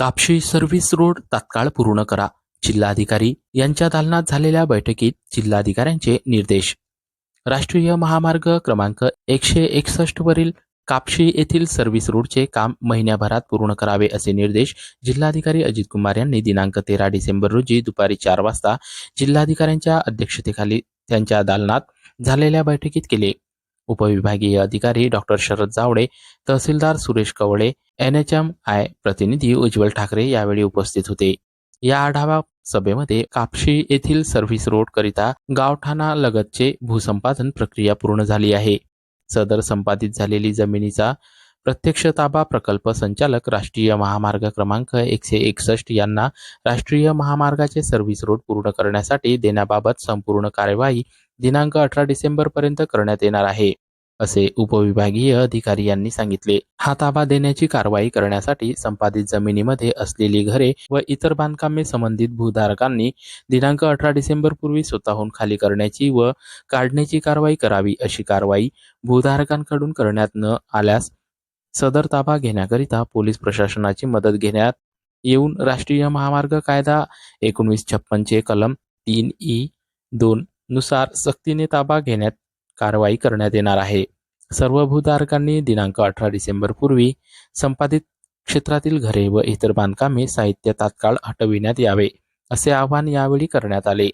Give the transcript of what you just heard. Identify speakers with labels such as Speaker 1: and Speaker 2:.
Speaker 1: Kapshi service road तात्काळ पूर्ण करा. जिल्हाधिकारी यांच्या दालनात झालेल्या बैठकीत जिल्हाधिकाऱ्यांचे निर्देश. राष्ट्रीय महामार्ग क्रमांक एकशे एकसष्ट वरील कापशी येथील सर्व्हिस रोडचे काम महिन्याभरात पूर्ण करावे असे निर्देश जिल्हाधिकारी अजित कुमार यांनी दिनांक तेरा डिसेंबर रोजी दुपारी चार वाजता जिल्हाधिकाऱ्यांच्या अध्यक्षतेखाली त्यांच्या दालनात झालेल्या बैठकीत केले. उपविभागीय अधिकारी doctor Sharad Jawade tehsildar Suresh Kavale N H M I प्रतिनिधी उज्ज्वल ठाकरे यावेळी उपस्थित होते. या आढावा सभेमध्ये कापशी येथील सर्व्हिस रोड करिता गावठाणा लगतचे भूसंपादन प्रक्रिया पूर्ण झाली आहे. सदर संपादित झालेली जमिनीचा प्रत्यक्ष ताबा प्रकल्प संचालक राष्ट्रीय महामार्ग क्रमांक एकशे एकसष्ट यांना राष्ट्रीय महामार्गाचे सर्व्हिस रोड पूर्ण करण्यासाठी देण्याबाबत संपूर्ण कार्यवाही दिनांक अठरा डिसेंबर पर्यंत करण्यात येणार आहे असे उपविभागीय अधिकारी यांनी सांगितले. हा ताबा देण्याची कारवाई करण्यासाठी संपादित जमिनीमध्ये असलेली घरे व इतर बांधकामे संबंधित भूधारकांनी दिनांक अठरा डिसेंबर पूर्वी स्वतःहून खाली करण्याची व काढण्याची कारवाई करावी अशी कारवाई भूधारकांकडून करण्यात न आल्यास सदर ताबा घेण्याकरिता पोलीस प्रशासनाची मदत घेण्यात येऊन राष्ट्रीय महामार्ग कायदा एकोणवीस छप्पनचे कलम तीन ई दोन नुसार सक्तीने ताबा घेण्यात कारवाई करण्यात येणार आहे. सर्व भूधारकांनी दिनांक अठरा डिसेंबर पूर्वी संपादित क्षेत्रातील घरे व इतर बांधकामे साहित्य तात्काळ हटविण्यात यावे असे आवाहन यावेळी करण्यात आले.